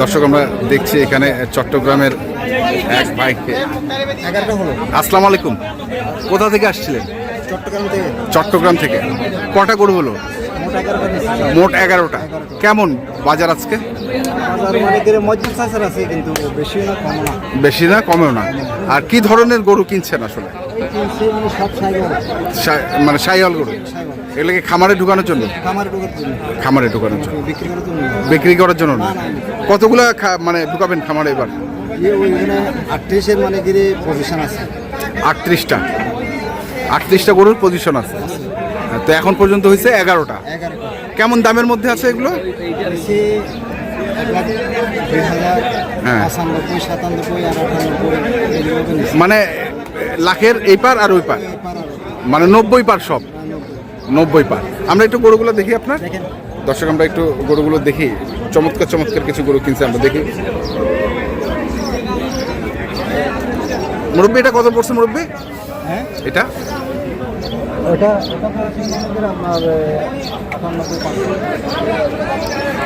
দর্শক আমরা দেখছি এখানে চট্টগ্রামের এক ভাইকে। আসসালামু আলাইকুম। কোথা থেকে আসছিলেন? চট্টগ্রাম থেকে। চট্টগ্রাম থেকে কটা গরু হলো? মোট এগারোটা। কেমন বাজার আজকে? বেশি না কমেও না। আর কি ধরনের গরু কিনছেন আসলে? মানে সাইওয়াল গরু। এগুলোকে খামারে ঢুকানোর জন্য? খামারে ঢুকানোর জন্য। বিক্রি করার জন্য না। কতগুলা মানে ঢুকাবেন খামারে এবার? ওইখানে আটত্রিশের মানে গিরে পজিশন আছে। আটত্রিশটা। আটত্রিশটা গরুর পজিশন আছে। তো এখন পর্যন্ত হয়েছে এগারোটা। কেমন দামের মধ্যে আছে এগুলো? হ্যাঁ। মানে লাখের এই পার আর ওই পার? মানে নব্বই পার সব? নব্বই। পার। আমরা একটু গরুগুলো দেখি আপনার। দর্শক আমরা একটু গরুগুলো দেখি। চমৎকার চমৎকার কিছু গরু কিনছে আমরা দেখি। মুরব্বী এটা কত পড়ছে মুরব্বী? হ্যাঁ? এটা? ওটা আপনার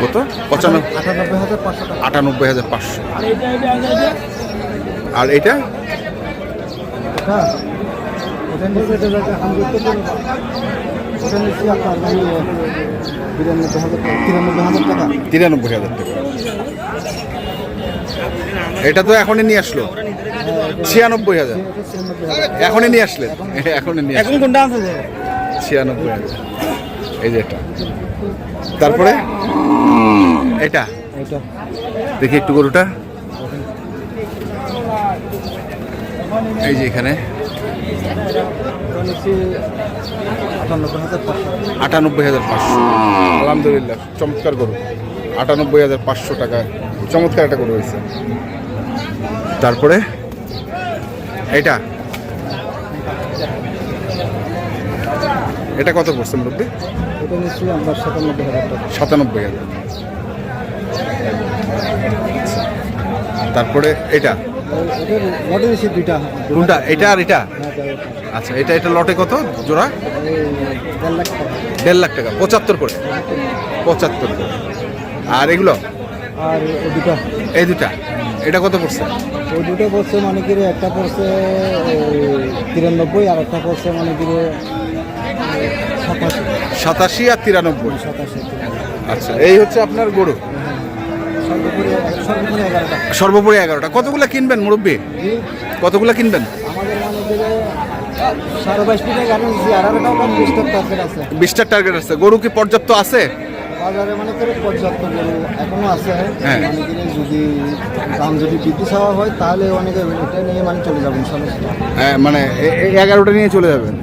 কত? পঁচানব্বই। আটানব্বই হাজার পাঁচশো আটানব্বই হাজার পাঁচশো। আর এটা এটা তিরানব্বই হাজার টাকা। এটা তো এখনই নিয়ে আসলো। ছিয়ানব্বই হাজার। এখনই নিয়ে আসলেন এখনই নিয়ে আসলেন কোনটা আছে ছিয়ানব্বই হাজার। এই যে এটা। তারপরে? এটা। দেখি একটু গরুটা। এই যে এখানে। আটানব্বই হাজার পাঁচশো। আটানব্বই হাজার পাঁচশো আলহামদুলিল্লাহ চমৎকার গরু। আটানব্বই হাজার পাঁচশো টাকা চমৎকার একটা গরু হয়েছে। তারপরে? এটা এটা কত পড়ছে মুরব্বী? ওটা নিচে আপনার সাতানব্বই হাজার সাতানব্বই হাজার। তারপরে এটা কোনটা এটা আর এটা। আচ্ছা এটা এটা লটে কত জোড়া? দেড় লাখ টাকা দেড় লাখ টাকা পঁচাত্তর করে। পঁচাত্তর করে। আর এগুলো? আর দুটা। এই দুটা। এটা কত পড়ছে? ওই দুটো পড়ছে মানে কি একটা পড়ছে তিরানব্বই আর একটা পড়ছে মানে কি সাতাশি। আর তিরানব্বই। সাতাশি আচ্ছা এই হচ্ছে আপনার গরু। সর্বোপরি এগারোটা। কতগুলো কিনবেন মুরব্বী? কতগুলো কিনবেন? বিশটার টার্গেট আছে। গরু কি পর্যাপ্ত আছে? বাজারে মানে করে পর্যাপ্ত গরু এখনও আছে। হ্যাঁ। মানে যদি দাম যদি বৃদ্ধি চাওয়া হয় তাহলে অনেকে এটা নিয়ে মানে চলে যাবেন সমস্যা হ্যাঁ, মানে এগারোটা নিয়ে চলে যাবেন।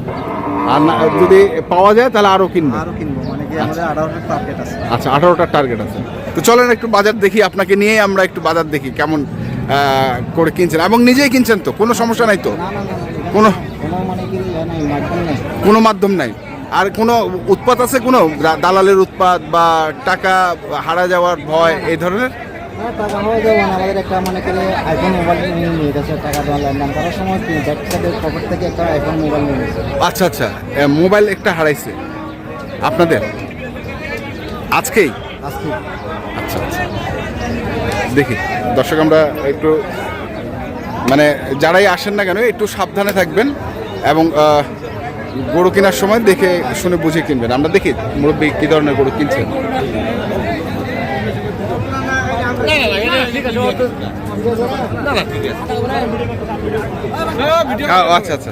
আর না যদি পাওয়া যায় তাহলে আরও কিনবেন। আরও কিনবো। মানে কি আমাদের আঠারোটা টার্গেট আছে। আচ্ছা আঠারোটার টার্গেট আছে। তো চলেন একটু বাজার দেখি আপনাকে নিয়ে আমরা একটু বাজার দেখি কেমন করে কিনছেন। এবং নিজেই কিনছেন তো কোনো সমস্যা নাই তো? কোনো কোনো মানে মাধ্যম নাই। কোনো মাধ্যম নাই। আর কোনো উৎপাত আছে কোনো? দালালের উৎপাত বা টাকা হারা যাওয়ার ভয় এই ধরনের? টাকা হয়ে যাবে মানে আমাদের একটা মানে করে আইফোন মোবাইল নিয়ে নিয়ে গেছে টাকা দেওয়ার লেনদেন করার সময় তিন পকেট থেকে একটা আইফোন মোবাইল নিয়ে গেছে আচ্ছা আচ্ছা। মোবাইল একটা হারাইছে। আপনাদের? আজকেই? আজকে আচ্ছা আচ্ছা। দেখি দর্শক আমরা একটু মানে যারাই আসেন না কেন একটু সাবধানে থাকবেন এবং গরু কেনার সময় দেখে শুনে বুঝে কিনবেন। আমরা দেখি মুরব্বী কী ধরনের গরু কিনছেন আচ্ছা আচ্ছা।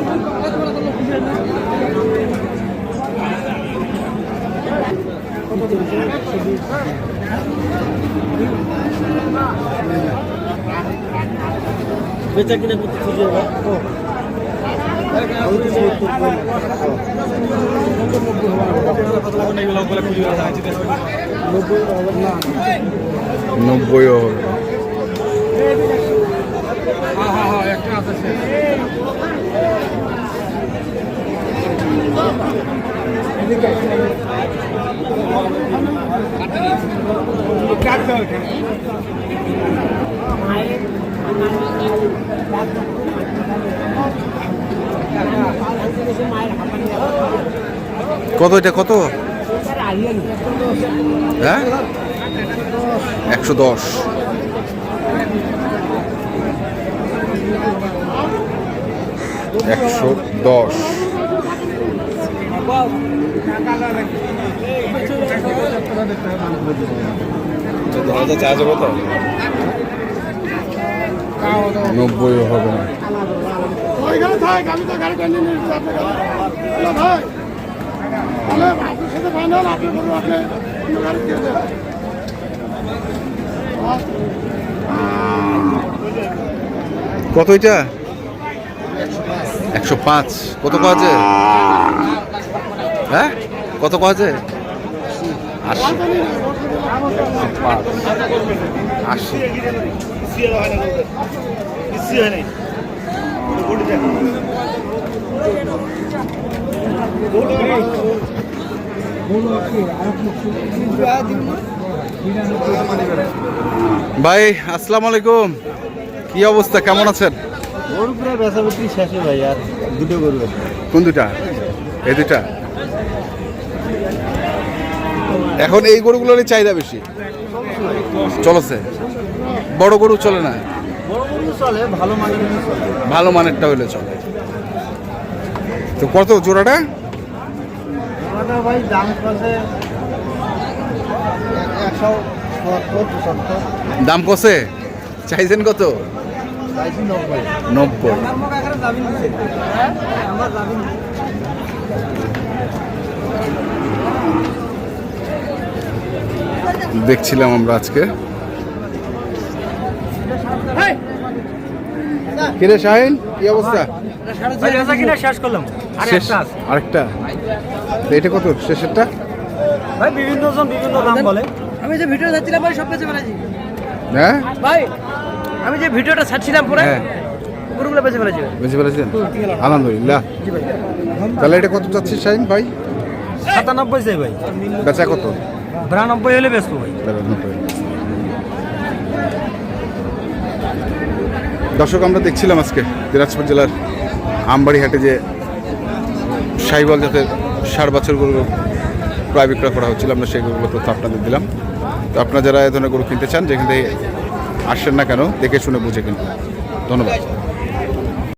বেচা কিনা করতে খুঁজে নব্বই হবে। কত এটা কত? হ্যাঁ? একশো দশ। একশো দশ। নব্বই হবে না। তাহলে আপনার সাথে ফাইনাল আপনি বলুন আপনি কত এটা? একশো পাঁচ। কত কাজে হ্যাঁ? কত কাজে আশি। আশি। ভাই আসসালামু আলাইকুম। কি অবস্থা? কেমন আছেন? গরু প্রায় বেচা শেষে ভাই আর দুটো গরু কোন দুটা? এই দুটা। এখন এই গরুগুলোরই চাহিদা বেশি। চলেছে। বড় গরু চলে না? চলে ভালো মানের চলে। ভালো মানেরটা হলে চলে। তো কত জোড়াটা? ভাই দাম আছে একশো দাম কষে? চাইছেন কত? নব্বই। দাবি দেখছিলাম আমরা আজকে। কিরে শাহিন কি অবস্থা? শেষ করলাম। আরেকটা। এটা কত শেষেরটা? ভাই বিভিন্ন জন বিভিন্ন দাম বলে। আমি যে ভিডিও ছাড়ছিলাম ভাই সব বেঁচে ফেলেছি। হ্যাঁ? ভাই আমি যে ভিডিওটা ছাড়ছিলাম পরে হ্যাঁ। গরুগুলো বেঁচে ফেলেছি। ফেলেছেন? আলহামদুলিল্লাহ। তাহলে এটা কত চাচ্ছিস শাহিন ভাই? সাতানব্বই চাই ভাই। বেচা কত? বিরানব্বই হলে বেচবো ভাই। বিরানব্বই। দর্শক, আমরা দেখছিলাম আজকে দিনাজপুর জেলার আমবাড়িহাটে যে সাইবল জাতের ষাট বছরগুলো প্রায় বিক্রয় করা হচ্ছিল, আমরা সেগুলো তথ্য আপনাদের দিলাম। তো আপনারা যারা এ ধরনের গরু কিনতে চান, যেখান থেকে আসছেন না কেন, দেখে শুনে বুঝে কিন্তু ধন্যবাদ।